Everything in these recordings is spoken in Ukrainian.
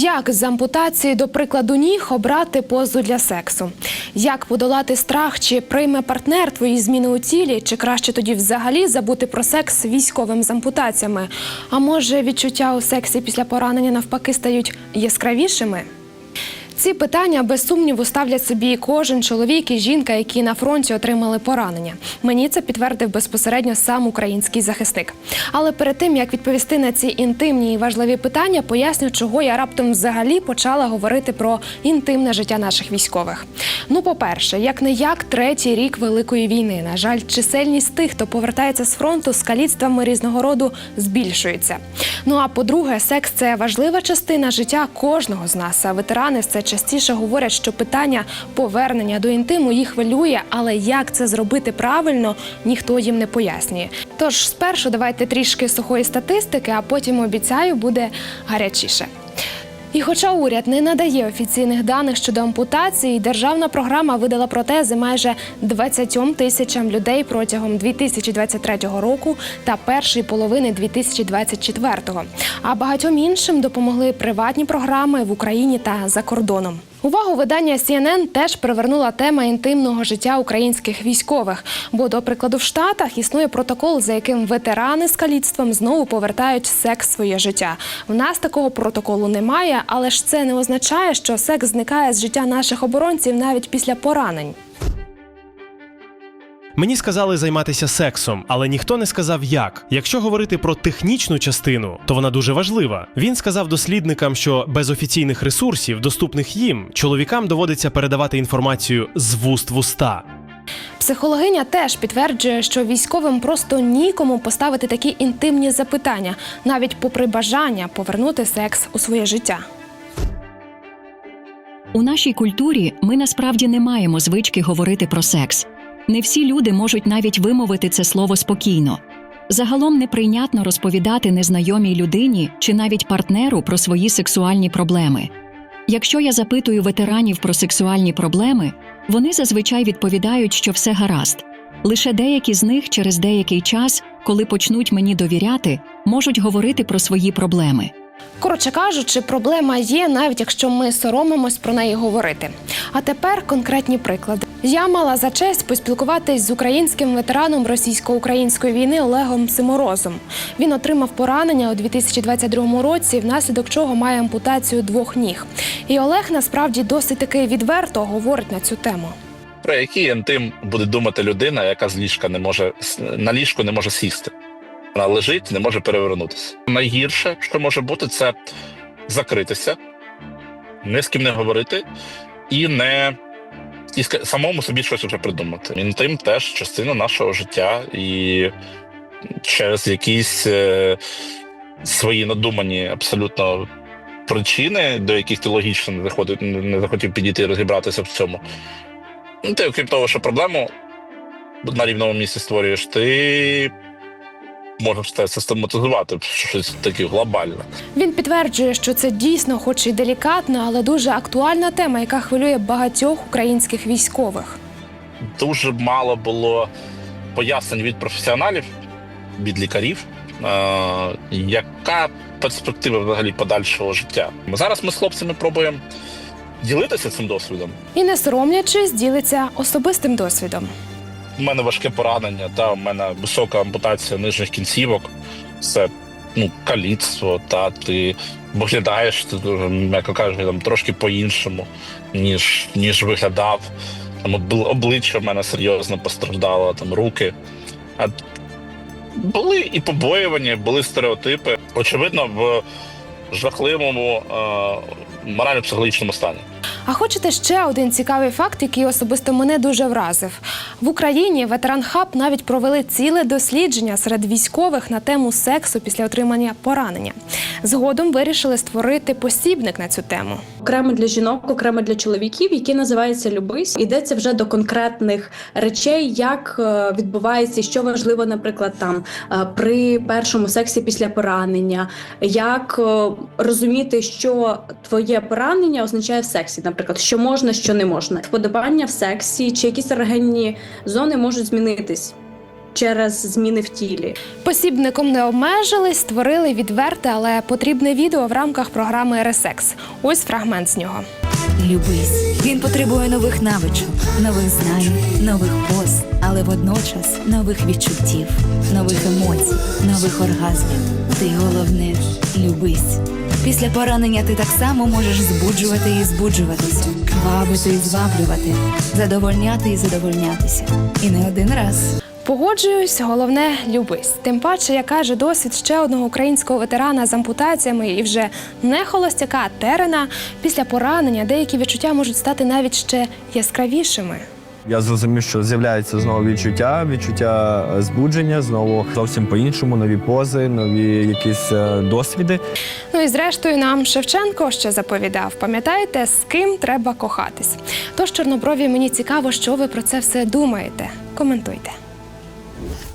Як з ампутації, до прикладу, ніг обрати позу для сексу? Як подолати страх, чи прийме партнер твої зміни у тілі, чи краще тоді взагалі забути про секс військовим з ампутаціями? А може відчуття у сексі після поранення навпаки стають яскравішими? Ці питання без сумніву ставлять собі кожен чоловік і жінка, які на фронті отримали поранення. Мені це підтвердив безпосередньо сам український захисник. Але перед тим як відповісти на ці інтимні і важливі питання, поясню, чого я раптом взагалі почала говорити про інтимне життя наших військових. Ну, по-перше, як не як третій рік великої війни. На жаль, чисельність тих, хто повертається з фронту з каліцтвами різного роду, збільшується. Ну а по-друге, секс це важлива частина життя кожного з нас. А ветерани все частіше говорять, що питання повернення до інтиму їх хвилює, але як це зробити правильно, ніхто їм не пояснює. Тож спершу давайте трішки сухої статистики, а потім обіцяю, буде гарячіше. І хоча уряд не надає офіційних даних щодо ампутації, державна програма видала протези майже 20 тисячам людей протягом 2023 року та першої половини 2024. А багатьом іншим допомогли приватні програми в Україні та за кордоном. Увагу видання CNN теж привернула тема інтимного життя українських військових. Бо, до прикладу, в Штатах існує протокол, за яким ветерани з каліцтвом знову повертають секс своє життя. В нас такого протоколу немає, але ж це не означає, що секс зникає з життя наших оборонців навіть після поранень. Мені сказали займатися сексом, але ніхто не сказав як. Якщо говорити про технічну частину, то вона дуже важлива. Він сказав дослідникам, що без офіційних ресурсів, доступних їм, чоловікам доводиться передавати інформацію з вуст в уста. Психологиня теж підтверджує, що військовим просто нікому поставити такі інтимні запитання, навіть попри бажання повернути секс у своє життя. У нашій культурі ми насправді не маємо звички говорити про секс. Не всі люди можуть навіть вимовити це слово спокійно. Загалом неприйнятно розповідати незнайомій людині чи навіть партнеру про свої сексуальні проблеми. Якщо я запитую ветеранів про сексуальні проблеми, вони зазвичай відповідають, що все гаразд. Лише деякі з них через деякий час, коли почнуть мені довіряти, можуть говорити про свої проблеми. Коротше кажучи, проблема є, навіть якщо ми соромимось про неї говорити. А тепер конкретні приклади. Я мала за честь поспілкуватись з українським ветераном російсько-української війни Олегом Симорозом. Він отримав поранення у 2022 році, внаслідок чого має ампутацію двох ніг. І Олег насправді досить таки відверто говорить на цю тему. Про який інтим буде думати людина, яка з ліжка не може на ліжку не може сісти. Вона лежить, не може перевернутися. Найгірше, що може бути, це закритися, ні з ким не говорити і не і самому собі щось вже придумати. Інтим теж частина нашого життя, і через якісь е, свої надумані абсолютно причини, до яких ти логічно не заходив, не захотів підійти і розібратися в цьому. Ну, ти, окрім того, що проблему на рівному місці створюєш, ти можеш це систематизувати щось таке глобальне. Він підтверджує, що це дійсно, хоч і делікатна, але дуже актуальна тема, яка хвилює багатьох українських військових. Дуже мало було пояснень від професіоналів, від лікарів, е- яка перспектива взагалі подальшого життя. Зараз ми з хлопцями пробуємо ділитися цим досвідом. І не соромлячись, ділиться особистим досвідом. У мене важке поранення, та у мене висока ампутація нижніх кінцівок. Це ну, каліцтво, та ти виглядаєш, ти м'яко кажучи, там трошки по-іншому, ніж, ніж виглядав. Там обличчя в мене серйозно постраждало, там руки. А були і побоювання, були стереотипи. Очевидно, в жахливому е, морально-психологічному стані. А хочете ще один цікавий факт, який особисто мене дуже вразив. В Україні ветеран хаб навіть провели ціле дослідження серед військових на тему сексу після отримання поранення. Згодом вирішили створити посібник на цю тему. окремо для жінок, окремо для чоловіків, який називається Любись. Йдеться вже до конкретних речей, як е, відбувається, що важливо, наприклад, там е, при першому сексі після поранення, як е, розуміти, що твоє поранення означає в сексі, наприклад, що можна, що не можна. Вподобання в сексі чи якісь ерогенні зони можуть змінитись. через зміни в тілі. Посібником не обмежились, створили відверте, але потрібне відео в рамках програми Ресекс. Ось фрагмент з нього. Любись. Він потребує нових навичок, нових знань, нових поз, але водночас нових відчуттів, нових емоцій, нових оргазмів. Ти головне любись. Після поранення ти так само можеш збуджувати і збуджуватися, вабити і зваблювати, задовольняти і задовольнятися. І не один раз. Погоджуюсь, головне любись. Тим паче, як каже досвід ще одного українського ветерана з ампутаціями і вже не холостяка а терена. Після поранення деякі відчуття можуть стати навіть ще яскравішими. Я зрозумів, що з'являється знову відчуття, відчуття збудження, знову зовсім по-іншому, нові пози, нові якісь е, досвіди. Ну і зрештою нам Шевченко ще заповідав. Пам'ятаєте, з ким треба кохатись? Тож, чорноброві, мені цікаво, що ви про це все думаєте. Коментуйте.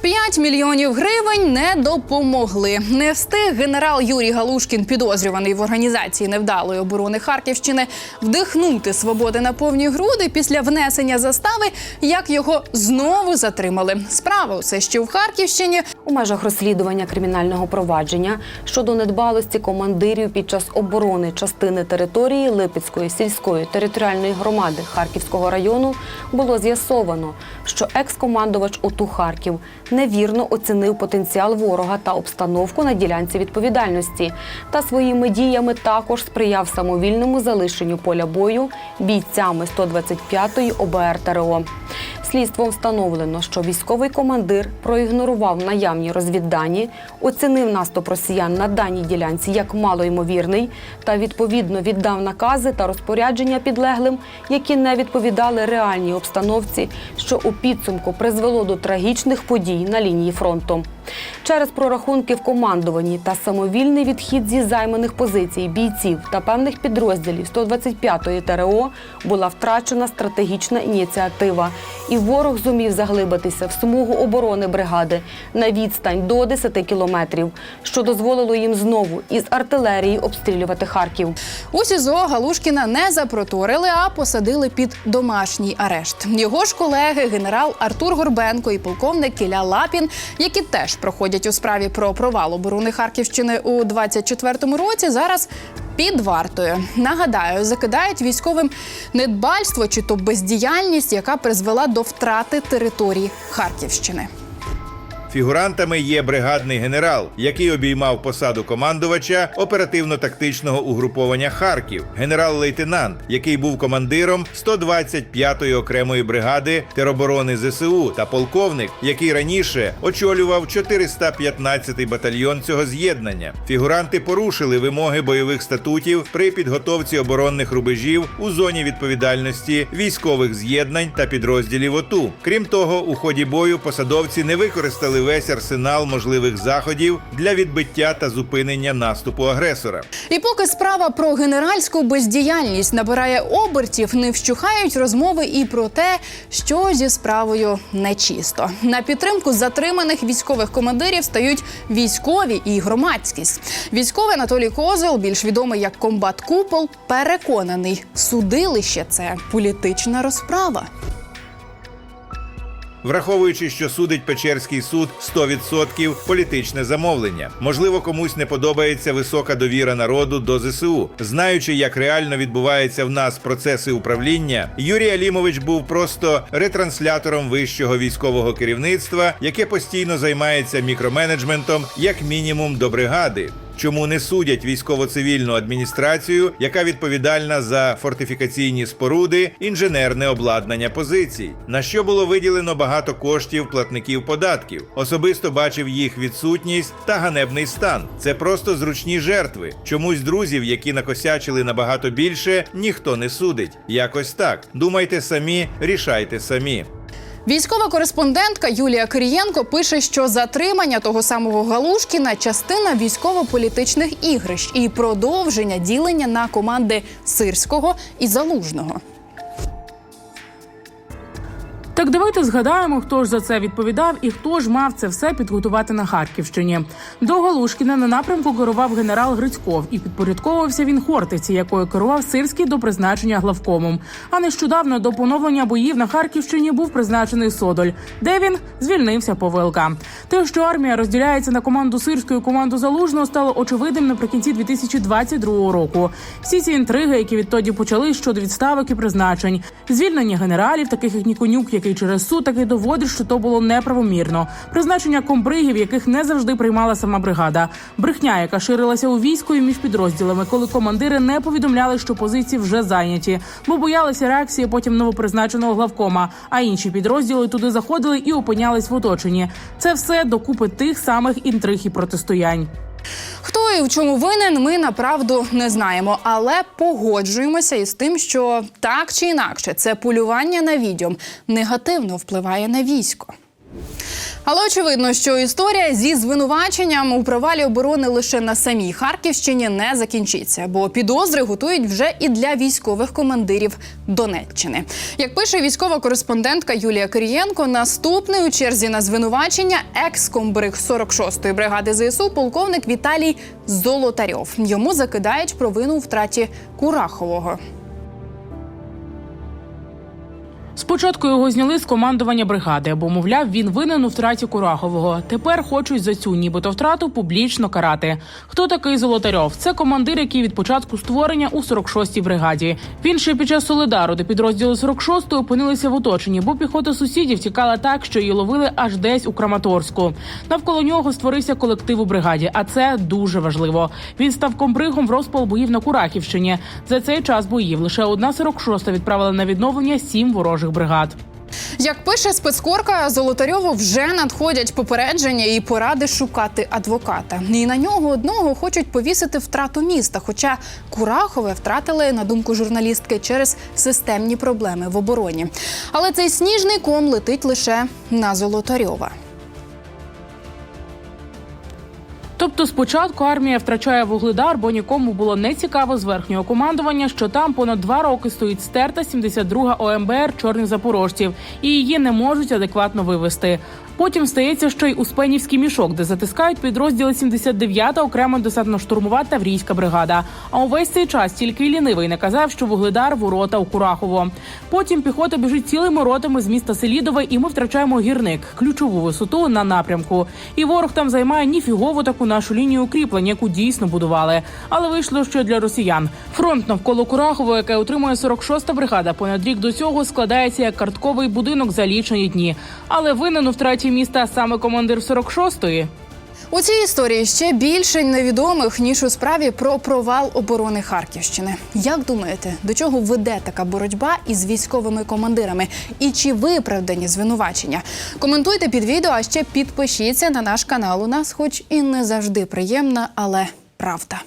5 мільйонів гривень не допомогли. Не встиг генерал Юрій Галушкін, підозрюваний в організації невдалої оборони Харківщини, вдихнути свободи на повні груди після внесення застави, як його знову затримали. Справа усе ще в Харківщині. у межах розслідування кримінального провадження щодо недбалості командирів під час оборони частини території Липецької сільської територіальної громади Харківського району було з'ясовано, що екс-командувач ОТУ Харків невірно оцінив потенціал ворога та обстановку на ділянці відповідальності та своїми діями також сприяв самовільному залишенню поля бою бійцями 125-ї ОБР ТРО. Слідством встановлено, що військовий командир проігнорував наявні розвіддані, оцінив наступ росіян на даній ділянці як малоймовірний та відповідно віддав накази та розпорядження підлеглим, які не відповідали реальній обстановці, що у підсумку призвело до трагічних подій на лінії фронту. Через прорахунки в командуванні та самовільний відхід зі займаних позицій бійців та певних підрозділів 125-ї ТРО була втрачена стратегічна ініціатива, і ворог зумів заглибитися в смугу оборони бригади на відстань до 10 кілометрів, що дозволило їм знову із артилерії обстрілювати Харків. У СІЗО Галушкіна не запроторили, а посадили під домашній арешт. Його ж колеги, генерал Артур Горбенко і полковник Кіля Лапін, які теж проходять у справі про провал оборони Харківщини у 24-му році, зараз під вартою. Нагадаю, закидають військовим недбальство чи то бездіяльність, яка призвела до втрати території Харківщини. Фігурантами є бригадний генерал, який обіймав посаду командувача оперативно-тактичного угруповання Харків, генерал-лейтенант, який був командиром 125-ї окремої бригади тероборони ЗСУ, та полковник, який раніше очолював 415-й батальйон цього з'єднання. Фігуранти порушили вимоги бойових статутів при підготовці оборонних рубежів у зоні відповідальності військових з'єднань та підрозділів ОТУ. Крім того, у ході бою посадовці не використали весь арсенал можливих заходів для відбиття та зупинення наступу агресора. І поки справа про генеральську бездіяльність набирає обертів, не вщухають розмови і про те, що зі справою нечисто. На підтримку затриманих військових командирів стають військові і громадськість. Військовий Анатолій Козел, більш відомий як комбат Купол, переконаний, судилище це політична розправа. Враховуючи, що судить Печерський суд 100% політичне замовлення. Можливо, комусь не подобається висока довіра народу до ЗСУ. Знаючи, як реально відбуваються в нас процеси управління, Юрій Алімович був просто ретранслятором вищого військового керівництва, яке постійно займається мікроменеджментом, як мінімум до бригади. Чому не судять військово-цивільну адміністрацію, яка відповідальна за фортифікаційні споруди, інженерне обладнання позицій, на що було виділено багато коштів платників податків? Особисто бачив їх відсутність та ганебний стан. Це просто зручні жертви. Чомусь друзів, які накосячили набагато більше, ніхто не судить. Якось так. Думайте самі, рішайте самі. Військова кореспондентка Юлія Кирієнко пише, що затримання того самого Галушкіна частина військово-політичних ігрищ і продовження ділення на команди Сирського і Залужного. Так давайте згадаємо, хто ж за це відповідав і хто ж мав це все підготувати на Харківщині. До Галушкіна на напрямку керував генерал Грицьков і підпорядковувався він Хортиці, якою керував Сирський до призначення главкомом. А нещодавно до поновлення боїв на Харківщині був призначений Содоль, де він звільнився по ВЛК. Те, що армія розділяється на команду Сирську і команду Залужного, стало очевидним наприкінці 2022 року. Всі ці інтриги, які відтоді почали щодо відставок і призначень, звільнення генералів, таких як Ніконюк, який через суд таки доводить, що то було неправомірно. Призначення комбригів, яких не завжди приймала сама бригада. Брехня, яка ширилася у війську і між підрозділами, коли командири не повідомляли, що позиції вже зайняті, бо боялися реакції потім новопризначеного главкома. А інші підрозділи туди заходили і опинялись в оточенні. Це все докупи тих самих інтриг і протистоянь. І в чому винен, ми направду не знаємо, але погоджуємося із тим, що так чи інакше це полювання на відьом негативно впливає на військо. Але очевидно, що історія зі звинуваченням у провалі оборони лише на самій Харківщині не закінчиться, бо підозри готують вже і для військових командирів Донеччини. Як пише військова кореспондентка Юлія Кирієнко, наступний у черзі на звинувачення екс-комбриг 46-ї бригади ЗСУ полковник Віталій Золотарьов. Йому закидають провину втраті Курахового. Спочатку його зняли з командування бригади, бо мовляв, він винен у втраті Курахового. Тепер хочуть за цю нібито втрату публічно карати. Хто такий Золотарьов? Це командир, який від початку створення у 46-й бригаді. Він ще під час Солидару до підрозділу 46-ї опинилися в оточенні, бо піхота сусідів тікала так, що її ловили аж десь у Краматорську. Навколо нього створився колектив у бригаді, а це дуже важливо. Він став комбригом в розпал боїв на Курахівщині. За цей час боїв лише одна 46-та відправила на відновлення сім ворожих бригад. Як пише спецкорка, Золотарьову вже надходять попередження і поради шукати адвоката. І на нього одного хочуть повісити втрату міста. Хоча Курахове втратили, на думку журналістки, через системні проблеми в обороні. Але цей сніжний ком летить лише на Золотарьова. Тобто спочатку армія втрачає вугледар, бо нікому було не цікаво з верхнього командування, що там понад два роки стоїть стерта 72-га ОМБР чорних запорожців, і її не можуть адекватно вивести. Потім стається ще й Успенівський мішок, де затискають підрозділи 79-та окрема десантно-штурмова таврійська бригада. А увесь цей час тільки лінивий не казав, що вугледар ворота у Курахово. Потім піхота біжить цілими ротами з міста Селідове, і ми втрачаємо гірник, ключову висоту на напрямку. І ворог там займає ніфігову таку нашу лінію укріплень, яку дійсно будували. Але вийшло, що для росіян фронт навколо Курахово, яке утримує 46-та бригада, понад рік до цього складається як картковий будинок за лічені дні. Але винен у втраті міста саме командир 46-ї. У цій історії ще більше невідомих ніж у справі про провал оборони Харківщини. Як думаєте, до чого веде така боротьба із військовими командирами? І чи виправдані звинувачення? Коментуйте під відео, а ще підпишіться на наш канал. У нас, хоч і не завжди приємна, але правда.